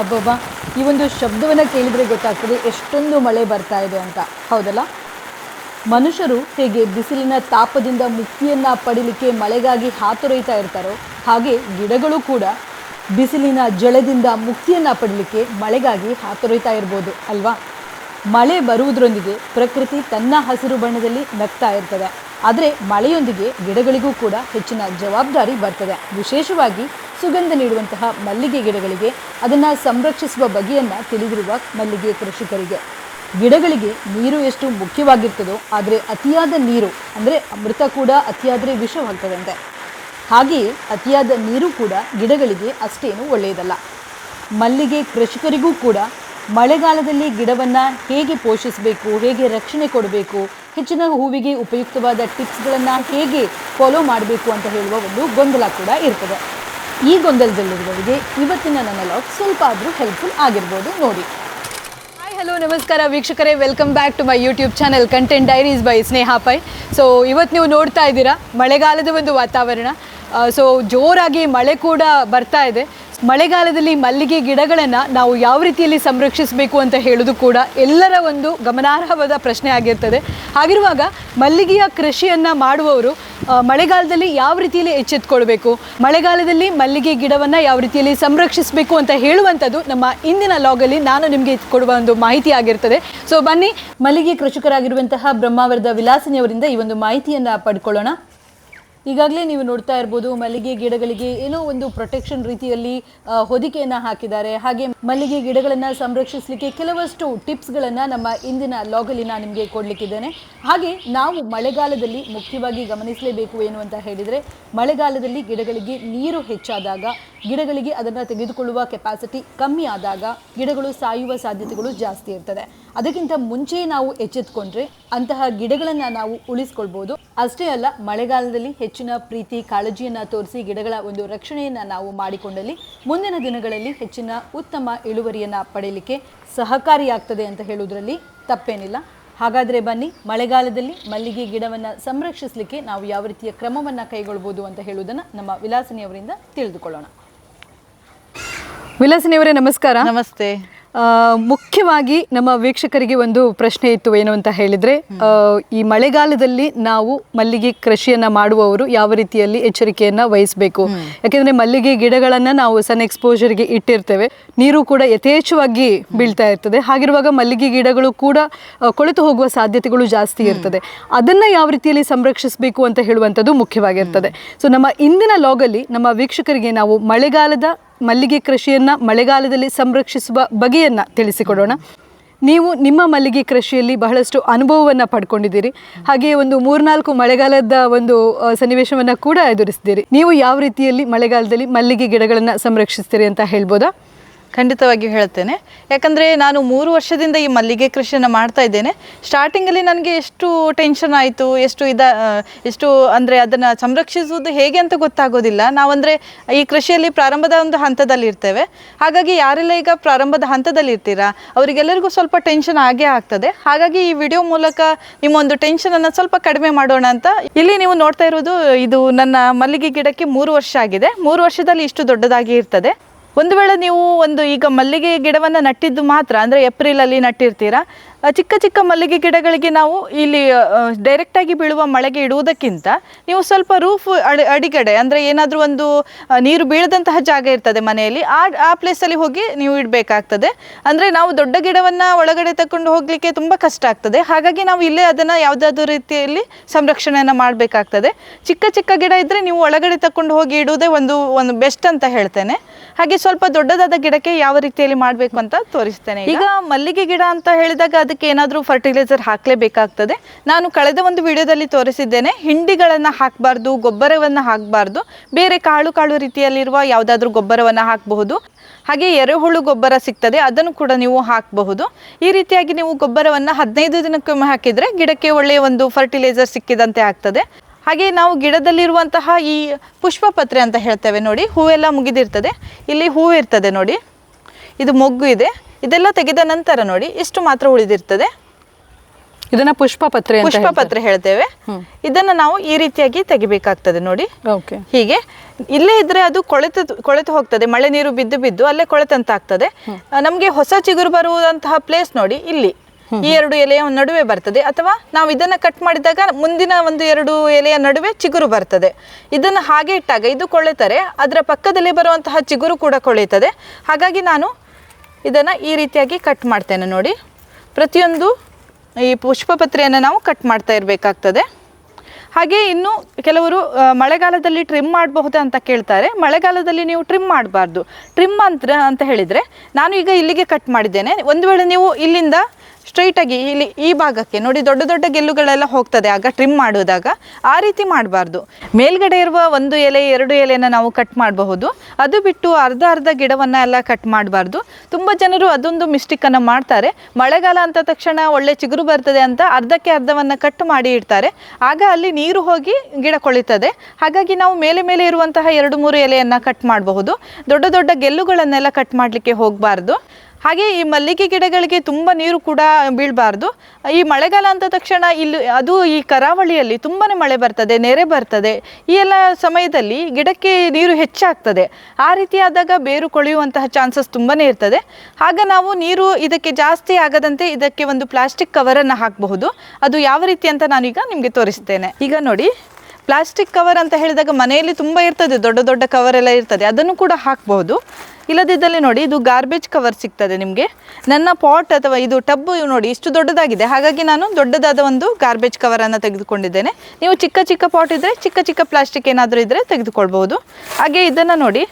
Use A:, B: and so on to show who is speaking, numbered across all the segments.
A: ಅಬ್ಬಬ್ಬಾ, ಈ ಒಂದು ಶಬ್ದವನ್ನು ಕೇಳಿದರೆ ಗೊತ್ತಾಗ್ತದೆ ಎಷ್ಟೊಂದು ಮಳೆ ಬರ್ತಾ ಇದೆ ಅಂತ. ಹೌದಲ್ಲ? ಮನುಷ್ಯರು ಹೇಗೆ ಬಿಸಿಲಿನ ತಾಪದಿಂದ ಮುಕ್ತಿಯನ್ನು ಪಡಿಲಿಕ್ಕೆ ಮಳೆಗಾಗಿ ಹಾತೊರೆಯುತ್ತಾ ಇರ್ತಾರೋ, ಹಾಗೆ ಗಿಡಗಳು ಕೂಡ ಬಿಸಿಲಿನ ಜಳದಿಂದ ಮುಕ್ತಿಯನ್ನು ಪಡಲಿಕ್ಕೆ ಮಳೆಗಾಗಿ ಹಾತೊರೆಯುತ್ತಾ ಇರ್ಬೋದು, ಅಲ್ವಾ? ಮಳೆ ಬರುವುದರೊಂದಿಗೆ ಪ್ರಕೃತಿ ತನ್ನ ಹಸಿರು ಬಣ್ಣದಲ್ಲಿ ನಗ್ತಾ ಇರ್ತದೆ. ಆದರೆ ಮಳೆಯೊಂದಿಗೆ ಗಿಡಗಳಿಗೂ ಕೂಡ ಹೆಚ್ಚಿನ ಜವಾಬ್ದಾರಿ ಬರ್ತದೆ. ವಿಶೇಷವಾಗಿ ಸುಗಂಧ ನೀಡುವಂತಹ ಮಲ್ಲಿಗೆ ಗಿಡಗಳಿಗೆ ಅದನ್ನು ಸಂರಕ್ಷಿಸುವ ಬಗೆಯನ್ನು ತಿಳಿದಿರುವ ಮಲ್ಲಿಗೆ ಕೃಷಿಕರಿಗೆ. ಗಿಡಗಳಿಗೆ ನೀರು ಎಷ್ಟು ಮುಖ್ಯವಾಗಿರ್ತದೋ ಆದರೆ ಅತಿಯಾದ ನೀರು ಅಂದರೆ ಅಮೃತ ಕೂಡ ಅತಿಯಾದರೆ ವಿಷವಾಗ್ತದಂತೆ. ಹಾಗೆಯೇ ಅತಿಯಾದ ನೀರು ಕೂಡ ಗಿಡಗಳಿಗೆ ಅಷ್ಟೇನು ಒಳ್ಳೆಯದಲ್ಲ. ಮಲ್ಲಿಗೆ ಕೃಷಿಕರಿಗೂ ಕೂಡ ಮಳೆಗಾಲದಲ್ಲಿ ಗಿಡವನ್ನು ಹೇಗೆ ಪೋಷಿಸಬೇಕು, ಹೇಗೆ ರಕ್ಷಣೆ ಕೊಡಬೇಕು ಹೆಚ್ಚಿನ ಹೂವಿಗೆ ಉಪಯುಕ್ತವಾದ ಟಿಪ್ಸ್ಗಳನ್ನು ಹೇಗೆ ಫಾಲೋ ಮಾಡಬೇಕು ಅಂತ ಹೇಳುವ ಒಂದು ಗೊಂದಲ ಕೂಡ ಇರ್ತದೆ. ಈ ಗೊಂದಲದಲ್ಲಿರುವವರಿಗೆ ಇವತ್ತಿನ ನನ್ನ ಲಾಗ್ ಸ್ವಲ್ಪ ಆದರೂ ಹೆಲ್ಪ್ಫುಲ್ ಆಗಿರ್ಬೋದು ನೋಡಿ. ಹಾಯ್ ಹಲೋ ನಮಸ್ಕಾರ ವೀಕ್ಷಕರೇ. Welcome back to my YouTube channel Content Diaries by Sneha Pai so ಇವತ್ತು ನೀವು ನೋಡ್ತಾ ಇದ್ದೀರಾ ಮಳೆಗಾಲದ ಒಂದು ವಾತಾವರಣ. ಸೊ ಜೋರಾಗಿ ಮಳೆ ಕೂಡ ಬರ್ತಾ ಇದೆ. ಮಳೆಗಾಲದಲ್ಲಿ ಮಲ್ಲಿಗೆ ಗಿಡಗಳನ್ನು ನಾವು ಯಾವ ರೀತಿಯಲ್ಲಿ ಸಂರಕ್ಷಿಸಬೇಕು ಅಂತ ಹೇಳೋದು ಕೂಡ ಎಲ್ಲರ ಒಂದು ಗಮನಾರ್ಹವಾದ ಪ್ರಶ್ನೆ ಆಗಿರ್ತದೆ. ಹಾಗಿರುವಾಗ ಮಲ್ಲಿಗೆಯ ಕೃಷಿಯನ್ನು ಮಾಡುವವರು ಮಳೆಗಾಲದಲ್ಲಿ ಯಾವ ರೀತಿಯಲ್ಲಿ ಎಚ್ಚೆತ್ಕೊಳ್ಬೇಕು, ಮಳೆಗಾಲದಲ್ಲಿ ಮಲ್ಲಿಗೆ ಗಿಡವನ್ನು ಯಾವ ರೀತಿಯಲ್ಲಿ ಸಂರಕ್ಷಿಸಬೇಕು ಅಂತ ಹೇಳುವಂಥದ್ದು ನಮ್ಮ ಇಂದಿನ ಲಾಗಲ್ಲಿ ನಾನು ನಿಮಗೆ ಕೊಡುವ ಒಂದು ಮಾಹಿತಿ ಆಗಿರ್ತದೆ. ಸೊ ಬನ್ನಿ, ಮಲ್ಲಿಗೆ ಕೃಷಿಕರಾಗಿರುವಂತಹ ಬ್ರಹ್ಮಾವರದ ವಿಲಾಸಿನಿಯವರಿಂದ ಈ ಒಂದು ಮಾಹಿತಿಯನ್ನು ಪಡ್ಕೊಳ್ಳೋಣ. ಈಗಾಗಲೇ ನೀವು ನೋಡ್ತಾ ಇರ್ಬೋದು, ಮಲ್ಲಿಗೆ ಗಿಡಗಳಿಗೆ ಏನೋ ಒಂದು ಪ್ರೊಟೆಕ್ಷನ್ ರೀತಿಯಲ್ಲಿ ಹೊದಿಕೆಯನ್ನು ಹಾಕಿದ್ದಾರೆ. ಹಾಗೆ ಮಲ್ಲಿಗೆ ಗಿಡಗಳನ್ನು ಸಂರಕ್ಷಿಸಲಿಕ್ಕೆ ಕೆಲವಷ್ಟು ಟಿಪ್ಸ್ಗಳನ್ನು ನಮ್ಮ ಇಂದಿನ ಲಾಗಲ್ಲಿ ನಾನು ನಿಮಗೆ ಕೊಡಲಿಕ್ಕಿದ್ದೇನೆ. ಹಾಗೆ ನಾವು ಮಳೆಗಾಲದಲ್ಲಿ ಮುಖ್ಯವಾಗಿ ಗಮನಿಸಲೇಬೇಕು ಏನು ಅಂತ ಹೇಳಿದರೆ, ಮಳೆಗಾಲದಲ್ಲಿ ಗಿಡಗಳಿಗೆ ನೀರು ಹೆಚ್ಚಾದಾಗ, ಗಿಡಗಳಿಗೆ ಅದನ್ನು ತೆಗೆದುಕೊಳ್ಳುವ ಕೆಪಾಸಿಟಿ ಕಮ್ಮಿ ಆದಾಗ ಗಿಡಗಳು ಸಾಯುವ ಸಾಧ್ಯತೆಗಳು ಜಾಸ್ತಿ ಇರ್ತದೆ. ಅದಕ್ಕಿಂತ ಮುಂಚೆ ನಾವು ಎಚ್ಚೆತ್ಕೊಂಡ್ರೆ ಅಂತಹ ಗಿಡಗಳನ್ನು ನಾವು ಉಳಿಸ್ಕೊಳ್ಬೋದು. ಅಷ್ಟೇ ಅಲ್ಲ, ಮಳೆಗಾಲದಲ್ಲಿ ಹೆಚ್ಚಿನ ಪ್ರೀತಿ, ಕಾಳಜಿಯನ್ನು ತೋರಿಸಿ ಗಿಡಗಳ ಒಂದು ರಕ್ಷಣೆಯನ್ನು ನಾವು ಮಾಡಿಕೊಂಡಲ್ಲಿ ಮುಂದಿನ ದಿನಗಳಲ್ಲಿ ಹೆಚ್ಚಿನ ಉತ್ತಮ ಇಳುವರಿಯನ್ನು ಪಡೆಯಲಿಕ್ಕೆ ಸಹಕಾರಿಯಾಗ್ತದೆ ಅಂತ ಹೇಳುವುದರಲ್ಲಿ ತಪ್ಪೇನಿಲ್ಲ. ಹಾಗಾದರೆ ಬನ್ನಿ, ಮಳೆಗಾಲದಲ್ಲಿ ಮಲ್ಲಿಗೆ ಗಿಡವನ್ನು ಸಂರಕ್ಷಿಸಲಿಕ್ಕೆ ನಾವು ಯಾವ ರೀತಿಯ ಕ್ರಮವನ್ನು ಕೈಗೊಳ್ಬೋದು ಅಂತ ಹೇಳುವುದನ್ನು ನಮ್ಮ ವಿಲಾಸಿನಿಯವರಿಂದ ತಿಳಿದುಕೊಳ್ಳೋಣ. ವಿಲಾಸಿನಿಯವರೇ, ನಮಸ್ಕಾರ.
B: ನಮಸ್ತೆ.
A: ಮುಖ್ಯವಾಗಿ ನಮ್ಮ ವೀಕ್ಷಕರಿಗೆ ಒಂದು ಪ್ರಶ್ನೆ ಇತ್ತು ಏನು ಅಂತ ಹೇಳಿದರೆ ಈ ಮಳೆಗಾಲದಲ್ಲಿ ನಾವು ಮಲ್ಲಿಗೆ ಕೃಷಿಯನ್ನು ಮಾಡುವವರು ಯಾವ ರೀತಿಯಲ್ಲಿ ಎಚ್ಚರಿಕೆಯನ್ನು ವಹಿಸಬೇಕು? ಯಾಕೆಂದರೆ ಮಲ್ಲಿಗೆ ಗಿಡಗಳನ್ನು ನಾವು ಸನ್ ಎಕ್ಸ್ಪೋಜರ್ಗೆ ಇಟ್ಟಿರ್ತೇವೆ. ನೀರು ಕೂಡ ಯಥೇಚ್ಛವಾಗಿ ಬೀಳ್ತಾ ಇರ್ತದೆ. ಹಾಗಿರುವಾಗ ಮಲ್ಲಿಗೆ ಗಿಡಗಳು ಕೂಡ ಕೊಳೆತು ಹೋಗುವ ಸಾಧ್ಯತೆಗಳು ಜಾಸ್ತಿ ಇರ್ತದೆ. ಅದನ್ನು ಯಾವ ರೀತಿಯಲ್ಲಿ ಸಂರಕ್ಷಿಸಬೇಕು ಅಂತ ಹೇಳುವಂಥದ್ದು ಮುಖ್ಯವಾಗಿರ್ತದೆ. ಸೊ ನಮ್ಮ ಇಂದಿನ ಲಾಗಲ್ಲಿ ನಮ್ಮ ವೀಕ್ಷಕರಿಗೆ ನಾವು ಮಳೆಗಾಲದ ಮಲ್ಲಿಗೆ ಕೃಷಿಯನ್ನು ಮಳೆಗಾಲದಲ್ಲಿ ಸಂರಕ್ಷಿಸುವ ಬಗೆಯನ್ನು ತಿಳಿಸಿಕೊಡೋಣ. ನೀವು ನಿಮ್ಮ ಮಲ್ಲಿಗೆ ಕೃಷಿಯಲ್ಲಿ ಬಹಳಷ್ಟು ಅನುಭವವನ್ನು ಪಡ್ಕೊಂಡಿದ್ದೀರಿ. ಹಾಗೆ ಒಂದು ಮೂರ್ನಾಲ್ಕು ಮಳೆಗಾಲದ ಒಂದು ಸನ್ನಿವೇಶವನ್ನು ಕೂಡ ಎದುರಿಸಿದ್ದೀರಿ. ನೀವು ಯಾವ ರೀತಿಯಲ್ಲಿ ಮಳೆಗಾಲದಲ್ಲಿ ಮಲ್ಲಿಗೆ ಗಿಡಗಳನ್ನು ಸಂರಕ್ಷಿಸ್ತೀರಿ ಅಂತ ಹೇಳ್ಬೋದಾ?
B: ಖಂಡಿತವಾಗಿಯೂ ಹೇಳ್ತೇನೆ. ಯಾಕಂದರೆ ನಾನು ಮೂರು ವರ್ಷದಿಂದ ಈ ಮಲ್ಲಿಗೆ ಕೃಷಿಯನ್ನು ಮಾಡ್ತಾ ಇದ್ದೇನೆ. ಸ್ಟಾರ್ಟಿಂಗಲ್ಲಿ ನನಗೆ ಎಷ್ಟು ಟೆನ್ಷನ್ ಆಯಿತು, ಎಷ್ಟು ಇದ ಎಷ್ಟು ಅಂದರೆ ಅದನ್ನು ಸಂರಕ್ಷಿಸುವುದು ಹೇಗೆ ಅಂತ ಗೊತ್ತಾಗೋದಿಲ್ಲ. ನಾವಂದರೆ ಈ ಕೃಷಿಯಲ್ಲಿ ಪ್ರಾರಂಭದ ಒಂದು ಹಂತದಲ್ಲಿ ಇರ್ತೇವೆ. ಹಾಗಾಗಿ ಯಾರೆಲ್ಲ ಈಗ ಪ್ರಾರಂಭದ ಹಂತದಲ್ಲಿ ಇರ್ತೀರಾ, ಅವರಿಗೆಲ್ಲರಿಗೂ ಸ್ವಲ್ಪ ಟೆನ್ಷನ್ ಆಗೇ ಆಗ್ತದೆ. ಹಾಗಾಗಿ ಈ ವಿಡಿಯೋ ಮೂಲಕ ನಿಮ್ಮ ಒಂದು ಟೆನ್ಷನನ್ನು ಸ್ವಲ್ಪ ಕಡಿಮೆ ಮಾಡೋಣ ಅಂತ ಇಲ್ಲಿ ನೀವು ನೋಡ್ತಾ ಇರೋದು, ಇದು ನನ್ನ ಮಲ್ಲಿಗೆ ಗಿಡಕ್ಕೆ ಮೂರು ವರ್ಷ ಆಗಿದೆ. ಮೂರು ವರ್ಷದಲ್ಲಿ ಇಷ್ಟು ದೊಡ್ಡದಾಗಿ ಇರ್ತದೆ. ಒಂದು ವೇಳೆ ನೀವು ಒಂದು ಈಗ ಮಲ್ಲಿಗೆ ಗಿಡವನ್ನು ನಟ್ಟಿದ್ದು ಮಾತ್ರ ಅಂದರೆ ಏಪ್ರಿಲಲ್ಲಿ ನಟ್ಟಿರ್ತೀರಾ? ಚಿಕ್ಕ ಚಿಕ್ಕ ಮಲ್ಲಿಗೆ ಗಿಡಗಳಿಗೆ ನಾವು ಇಲ್ಲಿ ಡೈರೆಕ್ಟಾಗಿ ಬೀಳುವ ಮಳೆಗೆ ಇಡುವುದಕ್ಕಿಂತ ನೀವು ಸ್ವಲ್ಪ ರೂಫ್ ಅಡಿ, ಅಡಿಗಡೆ ಅಂದರೆ ಏನಾದರೂ ಒಂದು ನೀರು ಬೀಳದಂತಹ ಜಾಗ ಇರ್ತದೆ ಮನೆಯಲ್ಲಿ, ಆ ಆ ಪ್ಲೇಸಲ್ಲಿ ಹೋಗಿ ನೀವು ಇಡಬೇಕಾಗ್ತದೆ. ಅಂದರೆ ನಾವು ದೊಡ್ಡ ಗಿಡವನ್ನು ಒಳಗಡೆ ತಗೊಂಡು ಹೋಗಲಿಕ್ಕೆ ತುಂಬ ಕಷ್ಟ ಆಗ್ತದೆ. ಹಾಗಾಗಿ ನಾವು ಇಲ್ಲೇ ಅದನ್ನು ಯಾವುದಾದ್ರೂ ರೀತಿಯಲ್ಲಿ ಸಂರಕ್ಷಣೆಯನ್ನು ಮಾಡಬೇಕಾಗ್ತದೆ. ಚಿಕ್ಕ ಚಿಕ್ಕ ಗಿಡ ಇದ್ದರೆ ನೀವು ಒಳಗಡೆ ತಗೊಂಡು ಹೋಗಿ ಇಡುವುದೇ ಒಂದು ಒಂದು ಬೆಸ್ಟ್ ಅಂತ ಹೇಳ್ತೇನೆ. ಹಾಗೆ ಸ್ವಲ್ಪ ದೊಡ್ಡದಾದ ಗಿಡಕ್ಕೆ ಯಾವ ರೀತಿಯಲ್ಲಿ ಮಾಡಬೇಕು ಅಂತ ತೋರಿಸ್ತೇನೆ ಈಗ. ಮಲ್ಲಿಗೆ ಗಿಡ ಅಂತ ಹೇಳಿದಾಗ ಅದಕ್ಕೆ ಏನಾದರೂ ಫರ್ಟಿಲೈಸರ್ ಹಾಕಲೇಬೇಕಾಗ್ತದೆ. ನಾನು ಕಳೆದ ಒಂದು ವಿಡಿಯೋದಲ್ಲಿ ತೋರಿಸಿದ್ದೇನೆ, ಹಿಂಡಿಗಳನ್ನು ಹಾಕಬಾರ್ದು, ಗೊಬ್ಬರವನ್ನು ಹಾಕಬಾರ್ದು. ಬೇರೆ ಕಾಳು ಕಾಳು ರೀತಿಯಲ್ಲಿರುವ ಯಾವುದಾದ್ರೂ ಗೊಬ್ಬರವನ್ನು ಹಾಕಬಹುದು. ಹಾಗೆ ಎರೆಹುಳು ಗೊಬ್ಬರ ಸಿಗ್ತದೆ, ಅದನ್ನು ಕೂಡ ನೀವು ಹಾಕಬಹುದು. ಈ ರೀತಿಯಾಗಿ ನೀವು ಗೊಬ್ಬರವನ್ನು ಹದಿನೈದು ದಿನಕ್ಕೊಮ್ಮೆ ಹಾಕಿದರೆ ಗಿಡಕ್ಕೆ ಒಳ್ಳೆಯ ಒಂದು ಫರ್ಟಿಲೈಸರ್ ಸಿಕ್ಕಿದಂತೆ ಆಗ್ತದೆ. ಹಾಗೆ ನಾವು ಗಿಡದಲ್ಲಿರುವಂತಹ ಈ ಪುಷ್ಪಪತ್ರೆ ಅಂತ ಹೇಳ್ತೇವೆ ನೋಡಿ, ಹೂವೆಲ್ಲ ಮುಗಿದಿರ್ತದೆ. ಇಲ್ಲಿ ಹೂವು ಇರ್ತದೆ ನೋಡಿ. ಇದು ಮೊಗ್ಗು ಇದೆ. ಇದೆಲ್ಲ ತೆಗೆದ ನಂತರ ನೋಡಿ ಇಷ್ಟು ಮಾತ್ರ ಉಳಿದಿರ್ತದೆ.
A: ಇದನ್ನ ಪುಷ್ಪ ಪತ್ರೆ
B: ಪುಷ್ಪ ಪತ್ರೆ ಹೇಳ್ತೇವೆ. ಇದನ್ನ ನಾವು ಈ ರೀತಿಯಾಗಿ ತೆಗಿಬೇಕಾಗ್ತದೆ ನೋಡಿ.
A: ಓಕೆ.
B: ಹೀಗೆ. ಇಲ್ಲೇ ಇದ್ರೆ ಅದು ಕೊಳೆತ ಕೊಳೆತು ಹೋಗ್ತದೆ. ಮಳೆ ನೀರು ಬಿದ್ದು ಬಿದ್ದು ಅಲ್ಲೇ ಕೊಳೆತಂತ ಆಗ್ತದೆ. ನಮ್ಗೆ ಹೊಸ ಚಿಗುರು ಬರುವಂತಹ ಪ್ಲೇಸ್ ನೋಡಿ ಇಲ್ಲಿ. ಈ ಎರಡು ಎಲೆಯ ನಡುವೆ ಬರ್ತದೆ. ಅಥವಾ ನಾವು ಇದನ್ನ ಕಟ್ ಮಾಡಿದಾಗ ಮುಂದಿನ ಒಂದು ಎರಡು ಎಲೆಯ ನಡುವೆ ಚಿಗುರು ಬರ್ತದೆ. ಇದನ್ನ ಹಾಗೆ ಇಟ್ಟಾಗ ಇದು ಕೊಳೆತರೆ ಅದರ ಪಕ್ಕದಲ್ಲಿ ಬರುವಂತಹ ಚಿಗುರು ಕೂಡ ಕೊಳೆಯುತ್ತದೆ ಹಾಗಾಗಿ ನಾನು ಇದನ್ನ ಈ ರೀತಿಯಾಗಿ ಕಟ್ ಮಾಡ್ತೇನೆ ನೋಡಿ. ಪ್ರತಿಯೊಂದು ಈ ಪುಷ್ಪಪತ್ರೆಯನ್ನು ನಾವು ಕಟ್ ಮಾಡ್ತಾ ಇರಬೇಕಾಗ್ತದೆ. ಹಾಗೆ ಇನ್ನು ಕೆಲವರು ಮಳೆಗಾಲದಲ್ಲಿ ಟ್ರಿಮ್ ಮಾಡಬಹುದಾ ಅಂತ ಕೇಳ್ತಾರೆ. ಮಳೆಗಾಲದಲ್ಲಿ ನೀವು ಟ್ರಿಮ್ ಮಾಡಬಾರ್ದು. ಟ್ರಿಮ್ ಅಂತ ಅಂತ ಹೇಳಿದರೆ, ನಾನು ಈಗ ಇಲ್ಲಿಗೆ ಕಟ್ ಮಾಡಿದ್ದೇನೆ. ಒಂದು ವೇಳೆ ನೀವು ಇಲ್ಲಿಂದ ಸ್ಟ್ರೈಟಾಗಿ ಇಲ್ಲಿ ಈ ಭಾಗಕ್ಕೆ ನೋಡಿ ದೊಡ್ಡ ದೊಡ್ಡ ಗೆಲ್ಲುಗಳೆಲ್ಲ ಹೋಗ್ತದೆ. ಆಗ ಟ್ರಿಮ್ ಮಾಡುವಾಗ ಆ ರೀತಿ ಮಾಡಬಾರ್ದು. ಮೇಲ್ಗಡೆ ಇರುವ ಒಂದು ಎಲೆ, ಎರಡು ಎಲೆಯನ್ನು ನಾವು ಕಟ್ ಮಾಡಬಹುದು. ಅದು ಬಿಟ್ಟು ಅರ್ಧ ಅರ್ಧ ಗಿಡವನ್ನು ಎಲ್ಲ ಕಟ್ ಮಾಡಬಾರ್ದು. ತುಂಬ ಜನರು ಅದೊಂದು ಮಿಸ್ಟೇಕನ್ನು ಮಾಡ್ತಾರೆ. ಮಳೆಗಾಲ ಅಂತ ತಕ್ಷಣ ಒಳ್ಳೆ ಚಿಗುರು ಬರ್ತದೆ ಅಂತ ಅರ್ಧಕ್ಕೆ ಅರ್ಧವನ್ನು ಕಟ್ ಮಾಡಿ ಇಡ್ತಾರೆ. ಆಗ ಅಲ್ಲಿ ನೀರು ಹೋಗಿ ಗಿಡ ಕೊಳಿತದೆ. ಹಾಗಾಗಿ ನಾವು ಮೇಲೆ ಮೇಲೆ ಇರುವಂತಹ ಎರಡು ಮೂರು ಎಲೆಯನ್ನು ಕಟ್ ಮಾಡಬಹುದು. ದೊಡ್ಡ ದೊಡ್ಡ ಗೆಲ್ಲುಗಳನ್ನೆಲ್ಲ ಕಟ್ ಮಾಡಲಿಕ್ಕೆ ಹೋಗಬಾರ್ದು. ಹಾಗೆ ಈ ಮಲ್ಲಿಗೆ ಗಿಡಗಳಿಗೆ ತುಂಬ ನೀರು ಕೂಡ ಬೀಳಬಾರ್ದು. ಈ ಮಳೆಗಾಲ ಅಂತ ತಕ್ಷಣ ಇಲ್ಲಿ ಅದು ಈ ಕರಾವಳಿಯಲ್ಲಿ ತುಂಬಾ ಮಳೆ ಬರ್ತದೆ, ನೆರೆ ಬರ್ತದೆ. ಈ ಎಲ್ಲ ಸಮಯದಲ್ಲಿ ಗಿಡಕ್ಕೆ ನೀರು ಹೆಚ್ಚಾಗ್ತದೆ. ಆ ರೀತಿಯಾದಾಗ ಬೇರು ಕೊಳೆಯುವಂತಹ ಚಾನ್ಸಸ್ ತುಂಬಾ ಇರ್ತದೆ. ಆಗ ನಾವು ನೀರು ಇದಕ್ಕೆ ಜಾಸ್ತಿ ಆಗದಂತೆ ಇದಕ್ಕೆ ಒಂದು ಪ್ಲಾಸ್ಟಿಕ್ ಕವರನ್ನು ಹಾಕಬಹುದು. ಅದು ಯಾವ ರೀತಿ ಅಂತ ನಾನೀಗ ನಿಮಗೆ ತೋರಿಸ್ತೇನೆ. ಈಗ ನೋಡಿ, ಪ್ಲಾಸ್ಟಿಕ್ ಕವರ್ ಅಂತ ಹೇಳಿದಾಗ ಮನೆಯಲ್ಲಿ ತುಂಬ ಇರ್ತದೆ, ದೊಡ್ಡ ದೊಡ್ಡ ಕವರ್ ಎಲ್ಲ ಇರ್ತದೆ. ಅದನ್ನು ಕೂಡ ಹಾಕಬಹುದು. ಇಲ್ಲದಿದ್ದಲ್ಲಿ ನೋಡಿ ಇದು ಗಾರ್ಬೇಜ್ ಕವರ್ ಸಿಗ್ತದೆ ನಿಮಗೆ. ನನ್ನ ಪಾಟ್ ಅಥವಾ ಇದು ಟಬ್ಬು ನೋಡಿ ಇಷ್ಟು ದೊಡ್ಡದಾಗಿದೆ. ಹಾಗಾಗಿ ನಾನು ದೊಡ್ಡದಾದ ಒಂದು ಗಾರ್ಬೇಜ್ ಕವರನ್ನು ತೆಗೆದುಕೊಂಡಿದ್ದೇನೆ. ನೀವು ಚಿಕ್ಕ ಚಿಕ್ಕ ಪಾಟ್ ಇದ್ದರೆ ಚಿಕ್ಕ ಚಿಕ್ಕ ಪ್ಲಾಸ್ಟಿಕ್ ಏನಾದರೂ ಇದ್ದರೆ ತೆಗೆದುಕೊಳ್ಬೋದು ಹಾಗೆ ಇದನ್ನು ನೋಡಿ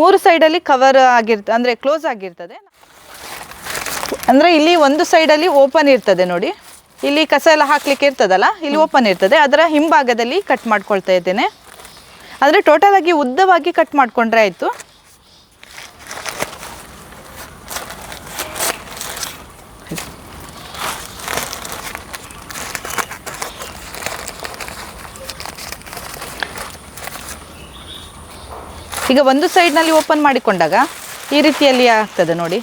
B: ಮೂರು ಸೈಡಲ್ಲಿ ಕವರ್ ಆಗಿರ್ತ ಅಂದರೆ ಕ್ಲೋಸ್ ಆಗಿರ್ತದೆ. ಅಂದರೆ ಇಲ್ಲಿ ಒಂದು ಸೈಡಲ್ಲಿ ಓಪನ್ ಇರ್ತದೆ ನೋಡಿ. ಇಲ್ಲಿ ಕಸ ಎಲ್ಲ ಹಾಕ್ಲಿಕ್ಕೆ ಇರ್ತದಲ್ಲ ಇಲ್ಲಿ ಓಪನ್ ಇರ್ತದೆ. ಅದರ ಹಿಂಭಾಗದಲ್ಲಿ ಕಟ್ ಮಾಡ್ಕೊಳ್ತಾ ಇದ್ದೇನೆ. ಅಂದರೆ ಟೋಟಲಾಗಿ ಆಗಿ ಉದ್ದವಾಗಿ ಕಟ್ ಮಾಡಿಕೊಂಡ್ರೆ ಆಯಿತು. ಈಗ ಒಂದು ಸೈಡ್ನಲ್ಲಿ ಓಪನ್ ಮಾಡಿಕೊಂಡಾಗ ಈ ರೀತಿಯಲ್ಲಿ ಆಗ್ತದೆ ನೋಡಿ.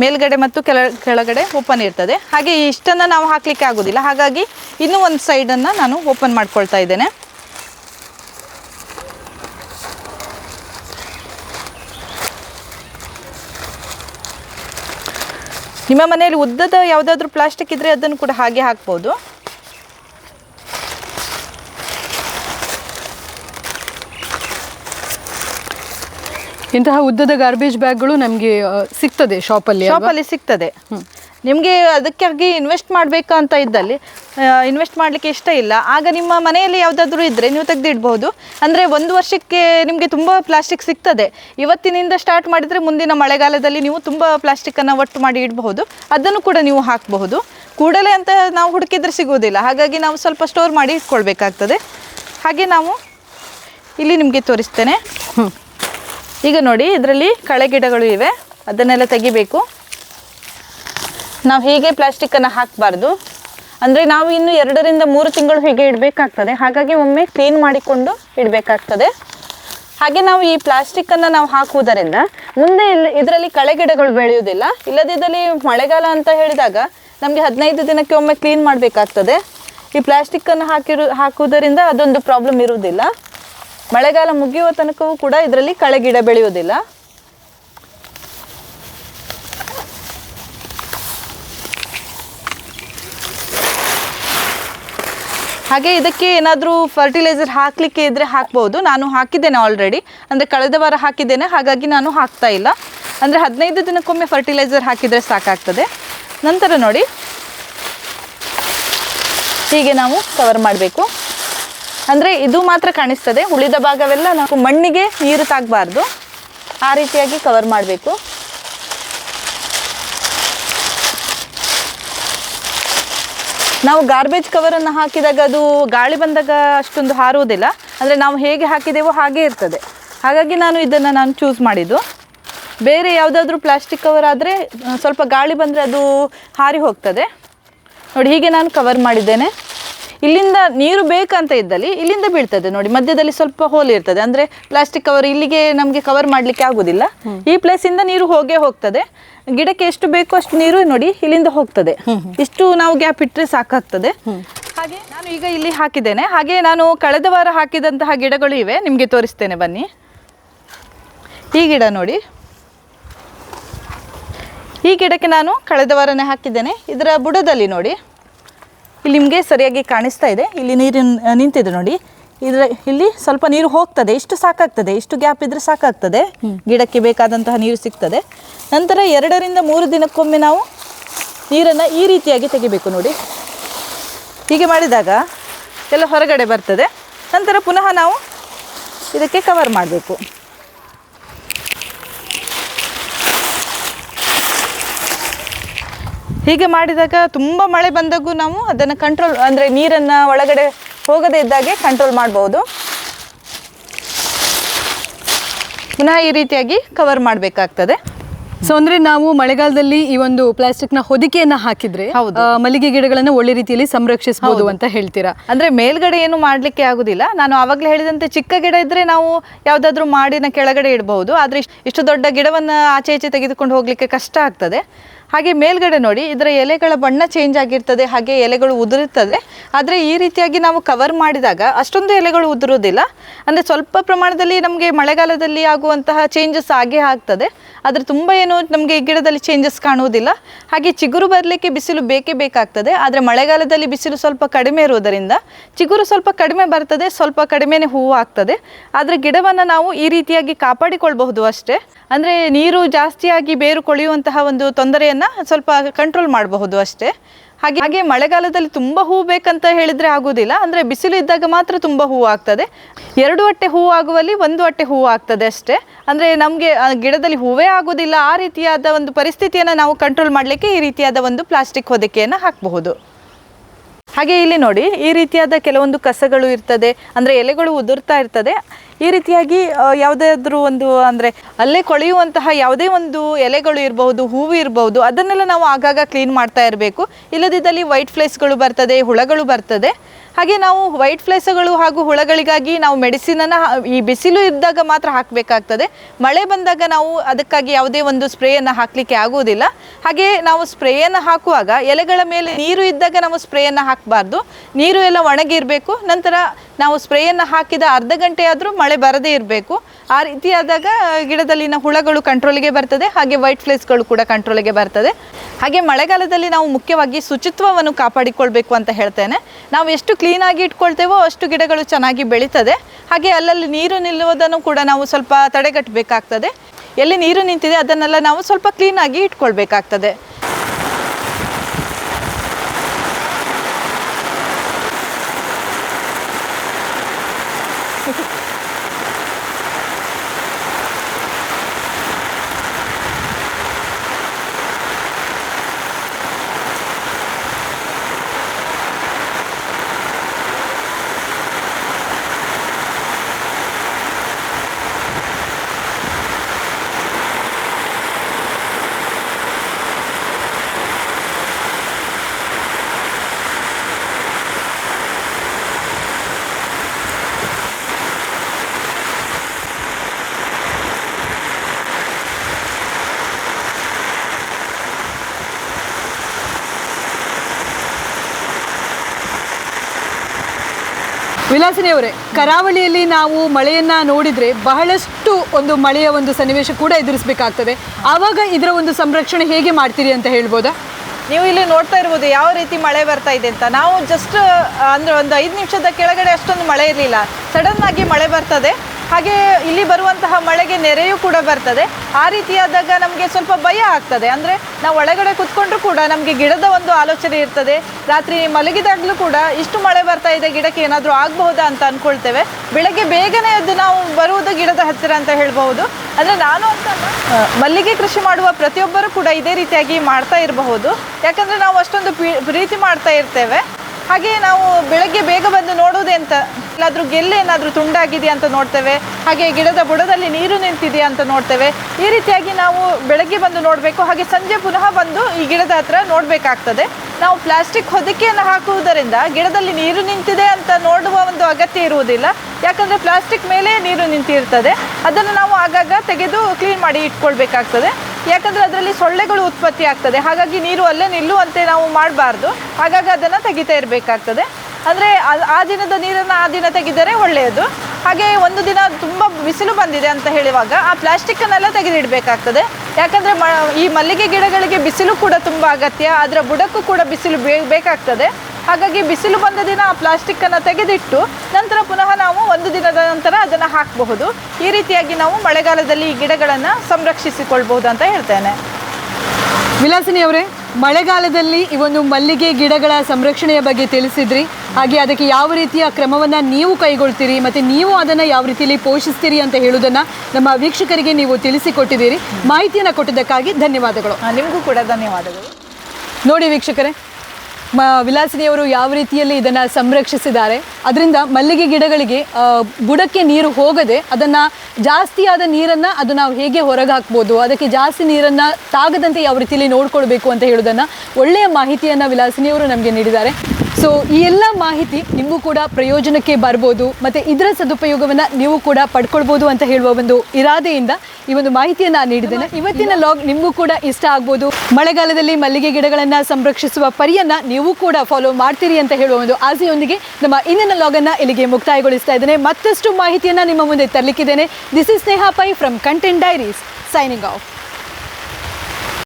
B: ಮೇಲ್ಗಡೆ ಮತ್ತು ಕೆಳ ಕೆಳಗಡೆ ಓಪನ್ ಇರ್ತದೆ. ಹಾಗೆ ಇಷ್ಟನ್ನು ನಾವು ಹಾಕಲಿಕ್ಕೆ ಆಗೋದಿಲ್ಲ. ಹಾಗಾಗಿ ಇನ್ನೂ ಒಂದು ಸೈಡನ್ನು ನಾನು ಓಪನ್ ಮಾಡ್ಕೊಳ್ತಾ ಇದ್ದೇನೆ. ನಿಮ್ಮ ಮನೆಯಲ್ಲಿ ಉದ್ದದ ಯಾವುದಾದ್ರೂ ಪ್ಲಾಸ್ಟಿಕ್ ಇದ್ದರೆ ಅದನ್ನು ಕೂಡ ಹಾಗೆ ಹಾಕ್ಬೋದು.
A: ಇಂತಹ ಉದ್ದದ ಗಾರ್ಬೇಜ್ ಬ್ಯಾಗ್ಗಳು ನಮಗೆ ಸಿಗ್ತದೆ ಶಾಪಲ್ಲಿ
B: ಶಾಪಲ್ಲಿ ಸಿಗ್ತದೆ. ನಿಮಗೆ ಅದಕ್ಕಾಗಿ ಇನ್ವೆಸ್ಟ್ ಮಾಡಬೇಕಾ ಅಂತ ಇದ್ದಲ್ಲಿ ಇನ್ವೆಸ್ಟ್ ಮಾಡಲಿಕ್ಕೆ ಇಷ್ಟ ಇಲ್ಲ. ಆಗ ನಿಮ್ಮ ಮನೆಯಲ್ಲಿ ಯಾವುದಾದ್ರೂ ಇದ್ದರೆ ನೀವು ತೆಗೆದಿಡ್ಬೋದು. ಅಂದರೆ ಒಂದು ವರ್ಷಕ್ಕೆ ನಿಮಗೆ ತುಂಬ ಪ್ಲಾಸ್ಟಿಕ್ ಸಿಗ್ತದೆ. ಇವತ್ತಿನಿಂದ ಸ್ಟಾರ್ಟ್ ಮಾಡಿದರೆ ಮುಂದಿನ ಮಳೆಗಾಲದಲ್ಲಿ ನೀವು ತುಂಬ ಪ್ಲಾಸ್ಟಿಕ್ಕನ್ನು ಒಟ್ಟು ಮಾಡಿ ಇಡಬಹುದು. ಅದನ್ನು ಕೂಡ ನೀವು ಹಾಕಬಹುದು. ಕೂಡಲೇ ಅಂತ ನಾವು ಹುಡುಕಿದ್ರೆ ಸಿಗುವುದಿಲ್ಲ. ಹಾಗಾಗಿ ನಾವು ಸ್ವಲ್ಪ ಸ್ಟೋರ್ ಮಾಡಿ ಇಟ್ಕೊಳ್ಬೇಕಾಗ್ತದೆ. ಹಾಗೆ ನಾವು ಇಲ್ಲಿ ನಿಮಗೆ ತೋರಿಸ್ತೇನೆ. ಈಗ ನೋಡಿ, ಇದರಲ್ಲಿ ಕಳೆ ಗಿಡಗಳು ಇವೆ. ಅದನ್ನೆಲ್ಲ ತೆಗಿಬೇಕು. ನಾವು ಹೀಗೆ ಪ್ಲಾಸ್ಟಿಕ್ಕನ್ನು ಹಾಕಬಾರ್ದು. ಅಂದರೆ ನಾವು ಇನ್ನು ಎರಡರಿಂದ ಮೂರು ತಿಂಗಳು ಹೀಗೆ ಇಡಬೇಕಾಗ್ತದೆ. ಹಾಗಾಗಿ ಒಮ್ಮೆ ಕ್ಲೀನ್ ಮಾಡಿಕೊಂಡು ಇಡಬೇಕಾಗ್ತದೆ. ಹಾಗೆ ನಾವು ಈ ಪ್ಲಾಸ್ಟಿಕ್ಕನ್ನು ನಾವು ಹಾಕುವುದರಿಂದ ಮುಂದೆ ಇದರಲ್ಲಿ ಕಳೆ ಗಿಡಗಳು ಬೆಳೆಯುವುದಿಲ್ಲ. ಇಲ್ಲದಿದ್ದಲ್ಲಿ ಮಳೆಗಾಲ ಅಂತ ಹೇಳಿದಾಗ ನಮಗೆ ಹದಿನೈದು ದಿನಕ್ಕೆ ಒಮ್ಮೆ ಕ್ಲೀನ್ ಮಾಡಬೇಕಾಗ್ತದೆ. ಈ ಪ್ಲಾಸ್ಟಿಕ್ಕನ್ನು ಹಾಕಿರು, ಹಾಕುವುದರಿಂದ ಅದೊಂದು ಪ್ರಾಬ್ಲಮ್ ಇರುವುದಿಲ್ಲ. ಮಳೆಗಾಲ ಮುಗಿಯುವ ತನಕವೂ ಕೂಡ ಇದರಲ್ಲಿ ಕಳೆ ಗಿಡ ಬೆಳೆಯುವುದಿಲ್ಲ. ಹಾಗೆ ಇದಕ್ಕೆ ಏನಾದರೂ ಫರ್ಟಿಲೈಸರ್ ಹಾಕಲಿಕ್ಕೆ ಇದ್ದರೆ ಹಾಕ್ಬೋದು. ನಾನು ಹಾಕಿದ್ದೇನೆ ಆಲ್ರೆಡಿ ಅಂದರೆ ಕಳೆದ ವಾರ ಹಾಕಿದ್ದೇನೆ, ಹಾಗಾಗಿ ನಾನು ಹಾಕ್ತಾ ಇಲ್ಲ. ಅಂದರೆ ಹದಿನೈದು ದಿನಕ್ಕೊಮ್ಮೆ ಫರ್ಟಿಲೈಸರ್ ಹಾಕಿದರೆ ಸಾಕಾಗ್ತದೆ. ನಂತರ ನೋಡಿ. ಹೀಗೆ ನಾವು ಕವರ್ ಮಾಡಬೇಕು. ಅಂದರೆ ಇದು ಮಾತ್ರ ಕಾಣಿಸ್ತದೆ. ಉಳಿದ ಭಾಗವೆಲ್ಲ ನಾವು ಮಣ್ಣಿಗೆ ನೀರು ತಾಗಬಾರ್ದು. ಆ ರೀತಿಯಾಗಿ ಕವರ್ ಮಾಡಬೇಕು. ನಾವು ಗಾರ್ಬೇಜ್ ಕವರನ್ನು ಹಾಕಿದಾಗ ಅದು ಗಾಳಿ ಬಂದಾಗ ಅಷ್ಟೊಂದು ಹಾರುವುದಿಲ್ಲ. ಅಂದರೆ ನಾವು ಹೇಗೆ ಹಾಕಿದೆವೋ ಹಾಗೆ ಇರ್ತದೆ. ಹಾಗಾಗಿ ನಾನು ಇದನ್ನು ನಾನು ಚೂಸ್ ಮಾಡಿದ್ದು. ಬೇರೆ ಯಾವುದಾದ್ರೂ ಪ್ಲಾಸ್ಟಿಕ್ ಕವರ್ ಆದರೆ ಸ್ವಲ್ಪ ಗಾಳಿ ಬಂದರೆ ಅದು ಹಾರಿ ಹೋಗ್ತದೆ. ನೋಡಿ, ಹೀಗೆ ನಾನು ಕವರ್ ಮಾಡಿದ್ದೇನೆ. ಇಲ್ಲಿಂದ ನೀರು ಬೇಕಂತ ಇದ್ದಲ್ಲಿ ಇಲ್ಲಿಂದ ಬೀಳ್ತದೆ ನೋಡಿ, ಮಧ್ಯದಲ್ಲಿ ಸ್ವಲ್ಪ ಹೋಲ್ ಇರ್ತದೆ. ಅಂದ್ರೆ ಪ್ಲಾಸ್ಟಿಕ್ ಕವರ್ ಇಲ್ಲಿಗೆ ನಮಗೆ ಕವರ್ ಮಾಡ್ಲಿಕ್ಕೆ ಆಗುದಿಲ್ಲ. ಈ ಪ್ಲೇಸ್ ಇಂದ ನೀರು ಹೋಗೇ ಹೋಗ್ತದೆ. ಗಿಡಕ್ಕೆ ಎಷ್ಟು ಬೇಕು ಅಷ್ಟು ನೀರು ನೋಡಿ ಇಲ್ಲಿಂದ ಹೋಗ್ತದೆ. ಇಷ್ಟು ನಾವು ಗ್ಯಾಪ್ ಇಟ್ಟರೆ ಸಾಕಾಗ್ತದೆ. ಹಾಗೆ ನಾನು ಈಗ ಇಲ್ಲಿ ಹಾಕಿದ್ದೇನೆ. ಹಾಗೆ ನಾನು ಕಳೆದ ವಾರ ಹಾಕಿದಂತಹ ಗಿಡಗಳು ಇವೆ. ನಿಮಗೆ ತೋರಿಸ್ತೇನೆ, ಬನ್ನಿ. ಈ ಗಿಡ ನೋಡಿ. ಈ ಗಿಡಕ್ಕೆ ನಾನು ಕಳೆದ ವಾರನೇ ಹಾಕಿದ್ದೇನೆ. ಇದರ ಬುಡದಲ್ಲಿ ನೋಡಿ. ಇಲ್ಲಿ ನಿಮಗೆ ಸರಿಯಾಗಿ ಕಾಣಿಸ್ತಾ ಇದೆ. ಇಲ್ಲಿ ನೀರು ನಿಂತಿದೆ ನೋಡಿ. ಇದರ ಇಲ್ಲಿ ಸ್ವಲ್ಪ ನೀರು ಹೋಗ್ತದೆ. ಇಷ್ಟು ಸಾಕಾಗ್ತದೆ. ಇಷ್ಟು ಗ್ಯಾಪ್ ಇದ್ರೆ ಸಾಕಾಗ್ತದೆ. ಗಿಡಕ್ಕೆ ಬೇಕಾದಂತಹ ನೀರು ಸಿಗ್ತದೆ. ನಂತರ ಎರಡರಿಂದ ಮೂರು ದಿನಕ್ಕೊಮ್ಮೆ ನಾವು ನೀರನ್ನು ಈ ರೀತಿಯಾಗಿ ತೆಗಿಬೇಕು ನೋಡಿ. ಹೀಗೆ ಮಾಡಿದಾಗ ಎಲ್ಲ ಹೊರಗಡೆ ಬರ್ತದೆ. ನಂತರ ಪುನಃ ನಾವು ಇದಕ್ಕೆ ಕವರ್ ಮಾಡಬೇಕು. ಹೀಗೆ ಮಾಡಿದಾಗ ತುಂಬ ಮಳೆ ಬಂದಾಗೂ ನಾವು ಅದನ್ನು ಕಂಟ್ರೋಲ್ ಅಂದರೆ ನೀರನ್ನು ಒಳಗಡೆ ಹೋಗದೇ ಇದ್ದಾಗೆ ಕಂಟ್ರೋಲ್ ಮಾಡ್ಬೋದು. ಪುನಃ ಈ ರೀತಿಯಾಗಿ ಕವರ್ ಮಾಡಬೇಕಾಗ್ತದೆ.
A: ಸೊ ಅಂದ್ರೆ ನಾವು ಮಳೆಗಾಲದಲ್ಲಿ ಈ ಒಂದು ಪ್ಲಾಸ್ಟಿಕ್ನ ಹೊದಿಕೆಯನ್ನ ಹಾಕಿದ್ರೆ ಮಲ್ಲಿಗೆ ಗಿಡಗಳನ್ನ ಒಳ್ಳೆ ರೀತಿಯಲ್ಲಿ ಸಂರಕ್ಷಿಸಬಹುದು ಅಂತ ಹೇಳ್ತೀರಾ?
B: ಅಂದ್ರೆ ಮೇಲ್ಗಡೆ ಏನು ಮಾಡ್ಲಿಕ್ಕೆ ಆಗುದಿಲ್ಲ. ನಾನು ಆವಾಗಲೇ ಹೇಳಿದಂತೆ ಚಿಕ್ಕ ಗಿಡ ಇದ್ರೆ ನಾವು ಯಾವ್ದಾದ್ರು ಮಾಡಿನ ಕೆಳಗಡೆ ಇಡಬಹುದು. ಆದ್ರೆ ಇಷ್ಟು ದೊಡ್ಡ ಗಿಡವನ್ನ ಆಚೆ ಈಚೆ ತೆಗೆದುಕೊಂಡು ಹೋಗ್ಲಿಕ್ಕೆ ಕಷ್ಟ ಆಗ್ತದೆ. ಹಾಗೆ ಮೇಲ್ಗಡೆ ನೋಡಿ, ಇದರ ಎಲೆಗಳ ಬಣ್ಣ ಚೇಂಜ್ ಆಗಿರ್ತದೆ, ಹಾಗೆ ಎಲೆಗಳು ಉದುರುತ್ತದೆ ಆದರೆ ಈ ರೀತಿಯಾಗಿ ನಾವು ಕವರ್ ಮಾಡಿದಾಗ ಅಷ್ಟೊಂದು ಎಲೆಗಳು ಉದುರುವುದಿಲ್ಲ. ಅಂದರೆ ಸ್ವಲ್ಪ ಪ್ರಮಾಣದಲ್ಲಿ ನಮಗೆ ಮಳೆಗಾಲದಲ್ಲಿ ಆಗುವಂತಹ ಚೇಂಜಸ್ ಆಗೇ ಆಗ್ತದೆ. ಆದರೆ ತುಂಬ ಏನು ನಮಗೆ ಈ ಗಿಡದಲ್ಲಿ ಚೇಂಜಸ್ ಕಾಣುವುದಿಲ್ಲ. ಹಾಗೆ ಚಿಗುರು ಬರಲಿಕ್ಕೆ ಬಿಸಿಲು ಬೇಕೇ ಬೇಕಾಗ್ತದೆ. ಆದರೆ ಮಳೆಗಾಲದಲ್ಲಿ ಬಿಸಿಲು ಸ್ವಲ್ಪ ಕಡಿಮೆ ಇರುವುದರಿಂದ ಚಿಗುರು ಸ್ವಲ್ಪ ಕಡಿಮೆ ಬರ್ತದೆ, ಸ್ವಲ್ಪ ಕಡಿಮೆನೇ ಹೂವು ಆಗ್ತದೆ. ಆದರೆ ಗಿಡವನ್ನು ನಾವು ಈ ರೀತಿಯಾಗಿ ಕಾಪಾಡಿಕೊಳ್ಬಹುದು ಅಷ್ಟೇ. ಅಂದರೆ ನೀರು ಜಾಸ್ತಿಯಾಗಿ ಬೇರು ಕೊಳೆಯುವಂತಹ ಒಂದು ತೊಂದರೆಯನ್ನು ಸ್ವಲ್ಪ ಕಂಟ್ರೋಲ್ ಮಾಡಬಹುದು ಅಷ್ಟೇ. ಹಾಗೆ ಹಾಗೆ ಮಳೆಗಾಲದಲ್ಲಿ ತುಂಬ ಹೂ ಬೇಕಂತ ಹೇಳಿದರೆ ಆಗೋದಿಲ್ಲ ಅಂದರೆ ಬಿಸಿಲು ಇದ್ದಾಗ ಮಾತ್ರ ತುಂಬ ಹೂವು ಆಗ್ತದೆ. ಎರಡು ಅಟ್ಟೆ ಹೂವು ಆಗುವಲ್ಲಿ ಒಂದು ಅಟ್ಟೆ ಹೂವು ಆಗ್ತದೆ ಅಷ್ಟೇ. ಅಂದರೆ ನಮಗೆ ಗಿಡದಲ್ಲಿ ಹೂವೇ ಆಗೋದಿಲ್ಲ ಆ ರೀತಿಯಾದ ಒಂದು ಪರಿಸ್ಥಿತಿಯನ್ನು ನಾವು ಕಂಟ್ರೋಲ್ ಮಾಡಲಿಕ್ಕೆ ಈ ರೀತಿಯಾದ ಒಂದು ಪ್ಲಾಸ್ಟಿಕ್ ಹೊದಿಕೆಯನ್ನು ಹಾಕಬಹುದು. ಹಾಗೆ ಇಲ್ಲಿ ನೋಡಿ, ಈ ರೀತಿಯಾದ ಕೆಲವೊಂದು ಕಸಗಳು ಇರ್ತದೆ, ಅಂದರೆ ಎಲೆಗಳು ಉದುರ್ತಾ ಇರ್ತದೆ. ಈ ರೀತಿಯಾಗಿ ಯಾವುದಾದ್ರೂ ಒಂದು, ಅಂದರೆ ಅಲ್ಲೇ ಕೊಳೆಯುವಂತಹ ಯಾವುದೇ ಒಂದು ಎಲೆಗಳು ಇರಬಹುದು, ಹೂವು ಇರಬಹುದು, ಅದನ್ನೆಲ್ಲ ನಾವು ಆಗಾಗ ಕ್ಲೀನ್ ಮಾಡ್ತಾ ಇರಬೇಕು. ಇಲ್ಲದಿದ್ದಲ್ಲಿ ವೈಟ್ ಫ್ಲೇಸ್ಗಳು ಬರ್ತದೆ, ಹುಳಗಳು ಬರ್ತದೆ. ಹಾಗೆ ನಾವು ವೈಟ್ ಫ್ಲೇಸ್ಗಳು ಹಾಗೂ ಹುಳಗಳಿಗಾಗಿ ನಾವು ಮೆಡಿಸಿನನ್ನು ಈ ಬಿಸಿಲು ಇದ್ದಾಗ ಮಾತ್ರ ಹಾಕಬೇಕಾಗ್ತದೆ. ಮಳೆ ಬಂದಾಗ ನಾವು ಅದಕ್ಕಾಗಿ ಯಾವುದೇ ಒಂದು ಸ್ಪ್ರೇಯನ್ನು ಹಾಕಲಿಕ್ಕೆ ಆಗುವುದಿಲ್ಲ. ಹಾಗೆ ನಾವು ಸ್ಪ್ರೇಯನ್ನು ಹಾಕುವಾಗ ಎಲೆಗಳ ಮೇಲೆ ನೀರು ಇದ್ದಾಗ ನಾವು ಸ್ಪ್ರೇಯನ್ನು ಹಾಕಬಾರ್ದು. ನೀರು ಎಲ್ಲ ಒಣಗಿರಬೇಕು. ನಂತರ ನಾವು ಸ್ಪ್ರೇಯನ್ನು ಹಾಕಿದ ಅರ್ಧ ಗಂಟೆಯಾದರೂ ಮಳೆ ಬರದೇ ಇರಬೇಕು. ಆ ರೀತಿಯಾದಾಗ ಗಿಡದಲ್ಲಿನ ಹುಳಗಳು ಕಂಟ್ರೋಲಿಗೆ ಬರ್ತದೆ, ಹಾಗೆ ವೈಟ್ ಫ್ಲೇಸ್ಗಳು ಕೂಡ ಕಂಟ್ರೋಲಿಗೆ ಬರ್ತದೆ. ಹಾಗೆ ಮಳೆಗಾಲದಲ್ಲಿ ನಾವು ಮುಖ್ಯವಾಗಿ ಶುಚಿತ್ವವನ್ನು ಕಾಪಾಡಿಕೊಳ್ಬೇಕು ಅಂತ ಹೇಳ್ತೇನೆ. ನಾವು ಎಷ್ಟು ಕ್ಲೀನಾಗಿ ಇಟ್ಕೊಳ್ತೇವೋ ಅಷ್ಟು ಗಿಡಗಳು ಚೆನ್ನಾಗಿ ಬೆಳೀತದೆ. ಹಾಗೆ ಅಲ್ಲಲ್ಲಿ ನೀರು ನಿಲ್ಲುವುದನ್ನು ಕೂಡ ನಾವು ಸ್ವಲ್ಪ ತಡೆಗಟ್ಟಬೇಕಾಗ್ತದೆ. ಎಲ್ಲಿ ನೀರು ನಿಂತಿದೆ ಅದನ್ನೆಲ್ಲ ನಾವು ಸ್ವಲ್ಪ ಕ್ಲೀನಾಗಿ ಇಟ್ಕೊಳ್ಬೇಕಾಗ್ತದೆ.
A: ವಿಲಾಸಿನಿ ಅವರೇ ಕರಾವಳಿಯಲ್ಲಿ ನಾವು ಮಳೆಯನ್ನ ನೋಡಿದ್ರೆ ಬಹಳಷ್ಟು ಒಂದು ಮಳೆಯ ಒಂದು ಸನ್ನಿವೇಶ ಕೂಡ ಎದುರಿಸಬೇಕಾಗ್ತದೆ. ಆವಾಗ ಇದರ ಒಂದು ಸಂರಕ್ಷಣೆ ಹೇಗೆ ಮಾಡ್ತೀರಿ ಅಂತ ಹೇಳ್ಬೋದಾ?
B: ನೀವು ಇಲ್ಲಿ ನೋಡ್ತಾ ಇರ್ಬೋದು ಯಾವ ರೀತಿ ಮಳೆ ಬರ್ತಾ ಇದೆ ಅಂತ. ನಾವು ಜಸ್ಟ್ ಅಂದ್ರೆ ಒಂದು ಐದು ನಿಮಿಷದ ಕೆಳಗಡೆ ಅಷ್ಟೊಂದು ಮಳೆ ಇರಲಿಲ್ಲ. ಸಡನ್ ಆಗಿ ಮಳೆ ಬರ್ತದೆ. ಹಾಗೆ ಇಲ್ಲಿ ಬರುವಂತಹ ಮಳೆಗೆ ನೆರೆಯೂ ಕೂಡ ಬರ್ತದೆ. ಆ ರೀತಿಯಾದಾಗ ನಮಗೆ ಸ್ವಲ್ಪ ಭಯ ಆಗ್ತದೆ. ಅಂದರೆ ನಾವು ಒಳಗಡೆ ಕೂತ್ಕೊಂಡ್ರೂ ಕೂಡ ನಮಗೆ ಗಿಡದ ಒಂದು ಆಲೋಚನೆ ಇರ್ತದೆ. ರಾತ್ರಿ ಮಲಗಿದಾಗಲೂ ಕೂಡ ಇಷ್ಟು ಮಳೆ ಬರ್ತಾ ಇದೆ, ಗಿಡಕ್ಕೆ ಏನಾದರೂ ಆಗಬಹುದಾ ಅಂತ ಅಂದ್ಕೊಳ್ತೇವೆ ಬೆಳಗ್ಗೆ ಬೇಗನೆ ಎದ್ದು ನಾವು ಬರುವುದು ಗಿಡದ ಹತ್ತಿರ ಅಂತ ಹೇಳ್ಬಹುದು. ಅಂದರೆ ನಾನು ಅಂತ ಮಲ್ಲಿಗೆ ಕೃಷಿ ಮಾಡುವ ಪ್ರತಿಯೊಬ್ಬರು ಕೂಡ ಇದೇ ರೀತಿಯಾಗಿ ಮಾಡ್ತಾ ಇರಬಹುದು. ಯಾಕಂದರೆ ನಾವು ಅಷ್ಟೊಂದು ಪ್ರೀತಿ ಮಾಡ್ತಾ ಇರ್ತೇವೆ. ಹಾಗೆ ನಾವು ಬೆಳಗ್ಗೆ ಬೇಗ ಬಂದು ನೋಡುವುದೇ ಅಂತ ಇಲ್ಲಾದ್ರೂ ಗೆಲ್ಲೆ ಏನಾದರೂ ತುಂಡಾಗಿದೆಯಾ ಅಂತ ನೋಡ್ತೇವೆ. ಹಾಗೆ ಗಿಡದ ಬುಡದಲ್ಲಿ ನೀರು ನಿಂತಿದೆಯಾ ಅಂತ ನೋಡ್ತೇವೆ. ಈ ರೀತಿಯಾಗಿ ನಾವು ಬೆಳಗ್ಗೆ ಬಂದು ನೋಡಬೇಕು. ಹಾಗೆ ಸಂಜೆ ಪುನಃ ಬಂದು ಈ ಗಿಡದ ಹತ್ರ ನೋಡಬೇಕಾಗ್ತದೆ. ನಾವು ಪ್ಲಾಸ್ಟಿಕ್ ಹೊದಿಕೆಯನ್ನು ಹಾಕುವುದರಿಂದ ಗಿಡದಲ್ಲಿ ನೀರು ನಿಂತಿದೆ ಅಂತ ನೋಡುವ ಒಂದು ಅಗತ್ಯ ಇರುವುದಿಲ್ಲ. ಯಾಕಂದರೆ ಪ್ಲಾಸ್ಟಿಕ್ ಮೇಲೆ ನೀರು ನಿಂತಿರ್ತದೆ. ಅದನ್ನು ನಾವು ಆಗಾಗ ತೆಗೆದು ಕ್ಲೀನ್ ಮಾಡಿ ಇಟ್ಕೊಳ್ಬೇಕಾಗ್ತದೆ. ಯಾಕಂದರೆ ಅದರಲ್ಲಿ ಸೊಳ್ಳೆಗಳು ಉತ್ಪತ್ತಿ ಆಗ್ತದೆ. ಹಾಗಾಗಿ ನೀರು ಅಲ್ಲೇ ನಿಲ್ಲುವಂತೆ ನಾವು ಮಾಡಬಾರ್ದು. ಹಾಗಾಗಿ ಅದನ್ನು ತೆಗಿತಾ ಇರಬೇಕಾಗ್ತದೆ. ಅಂದರೆ ಆ ದಿನದ ನೀರನ್ನು ಆ ದಿನ ತೆಗೆದರೆ ಒಳ್ಳೆಯದು. ಹಾಗೆ ಒಂದು ದಿನ ತುಂಬ ಬಿಸಿಲು ಬಂದಿದೆ ಅಂತ ಹೇಳುವಾಗ ಆ ಪ್ಲಾಸ್ಟಿಕ್ಕನ್ನೆಲ್ಲ ತೆಗೆದಿಡಬೇಕಾಗ್ತದೆ. ಯಾಕಂದರೆ ಮ ಈ ಮಲ್ಲಿಗೆ ಗಿಡಗಳಿಗೆ ಬಿಸಿಲು ಕೂಡ ತುಂಬ ಅಗತ್ಯ ಅದರ ಬುಡಕ್ಕೂ ಕೂಡ ಬಿಸಿಲು ಬೇಕಾಗ್ತದೆ. ಹಾಗಾಗಿ ಬಿಸಿಲು ಬಂದ ದಿನ ಆ ಪ್ಲಾಸ್ಟಿಕ್ಕನ್ನು ತೆಗೆದಿಟ್ಟು ನಂತರ ಪುನಃ ನಾವು ಒಂದು ದಿನದ ನಂತರ ಅದನ್ನು ಹಾಕಬಹುದು. ಈ ರೀತಿಯಾಗಿ ನಾವು ಮಳೆಗಾಲದಲ್ಲಿ ಈ ಗಿಡಗಳನ್ನು ಸಂರಕ್ಷಿಸಿಕೊಳ್ಬಹುದು ಅಂತ ಹೇಳ್ತೇನೆ.
A: ವಿಲಾಸಿನಿ ಅವರೇ ಮಳೆಗಾಲದಲ್ಲಿ ಈ ಒಂದು ಮಲ್ಲಿಗೆ ಗಿಡಗಳ ಸಂರಕ್ಷಣೆಯ ಬಗ್ಗೆ ತಿಳಿಸಿದ್ರಿ. ಹಾಗೆ ಅದಕ್ಕೆ ಯಾವ ರೀತಿಯ ಕ್ರಮವನ್ನು ನೀವು ಕೈಗೊಳ್ತೀರಿ ಮತ್ತು ನೀವು ಅದನ್ನು ಯಾವ ರೀತಿಯಲ್ಲಿ ಪೋಷಿಸ್ತೀರಿ ಅಂತ ಹೇಳುವುದನ್ನು ನಮ್ಮ ವೀಕ್ಷಕರಿಗೆ ನೀವು ತಿಳಿಸಿಕೊಟ್ಟಿದ್ದೀರಿ. ಮಾಹಿತಿಯನ್ನು ಕೊಟ್ಟಿದ್ದಕ್ಕಾಗಿ ಧನ್ಯವಾದಗಳು.
B: ನಿಮಗೂ ಕೂಡ ಧನ್ಯವಾದಗಳು.
A: ನೋಡಿ ವೀಕ್ಷಕರೇ ಮ, ವಿಲಾಸಿನಿಯವರು ಯಾವ ರೀತಿಯಲ್ಲಿ ಇದನ್ನು ಸಂರಕ್ಷಿಸಿದ್ದಾರೆ? ಅದರಿಂದ ಮಲ್ಲಿಗೆ ಗಿಡಗಳಿಗೆ ಬುಡಕ್ಕೆ ನೀರು ಹೋಗದೆ ಅದನ್ನು ಜಾಸ್ತಿಯಾದ ನೀರನ್ನು ಅದು ನಾವು ಹೇಗೆ ಹೊರಗೆ ಹಾಕ್ಬೋದು ಅದಕ್ಕೆ ಜಾಸ್ತಿ ನೀರನ್ನು ತಾಗದಂತೆ ಯಾವ ರೀತಿಯಲ್ಲಿ ನೋಡ್ಕೊಳ್ಬೇಕು ಅಂತ ಹೇಳೋದನ್ನು ಒಳ್ಳೆಯ ಮಾಹಿತಿಯನ್ನು ವಿಲಾಸಿನಿಯವರು ನಮಗೆ ನೀಡಿದ್ದಾರೆ. ಸೊ ಈ ಎಲ್ಲ ಮಾಹಿತಿ ನಿಮಗೂ ಕೂಡ ಪ್ರಯೋಜನಕ್ಕೆ ಬರ್ಬೋದು, ಮತ್ತು ಇದರ ಸದುಪಯೋಗವನ್ನು ನೀವು ಕೂಡ ಪಡ್ಕೊಳ್ಬೋದು ಅಂತ ಹೇಳುವ ಒಂದು ಇರಾದೆಯಿಂದ ಈ ಒಂದು ಮಾಹಿತಿಯನ್ನು ನೀಡಿದ್ದೇನೆ. ಇವತ್ತಿನ ಲಾಗ್ ನಿಮಗೂ ಕೂಡ ಇಷ್ಟ ಆಗ್ಬೋದು. ಮಳೆಗಾಲದಲ್ಲಿ ಮಲ್ಲಿಗೆ ಗಿಡಗಳನ್ನು ಸಂರಕ್ಷಿಸುವ ಪರಿಯನ್ನು ನೀವು ಕೂಡ ಫಾಲೋ ಮಾಡ್ತೀರಿ ಅಂತ ಹೇಳುವ ಒಂದು ಆಸೆಯೊಂದಿಗೆ ನಮ್ಮ ಇಂದಿನ ಲಾಗನ್ನು ಇಲ್ಲಿಗೆ ಮುಕ್ತಾಯಗೊಳಿಸ್ತಾ ಇದ್ದೇನೆ. ಮತ್ತಷ್ಟು ಮಾಹಿತಿಯನ್ನು ನಿಮ್ಮ ಮುಂದೆ ತರಲಿಕ್ಕಿದ್ದೇನೆ. This is Sneha Pai from Content Diaries signing off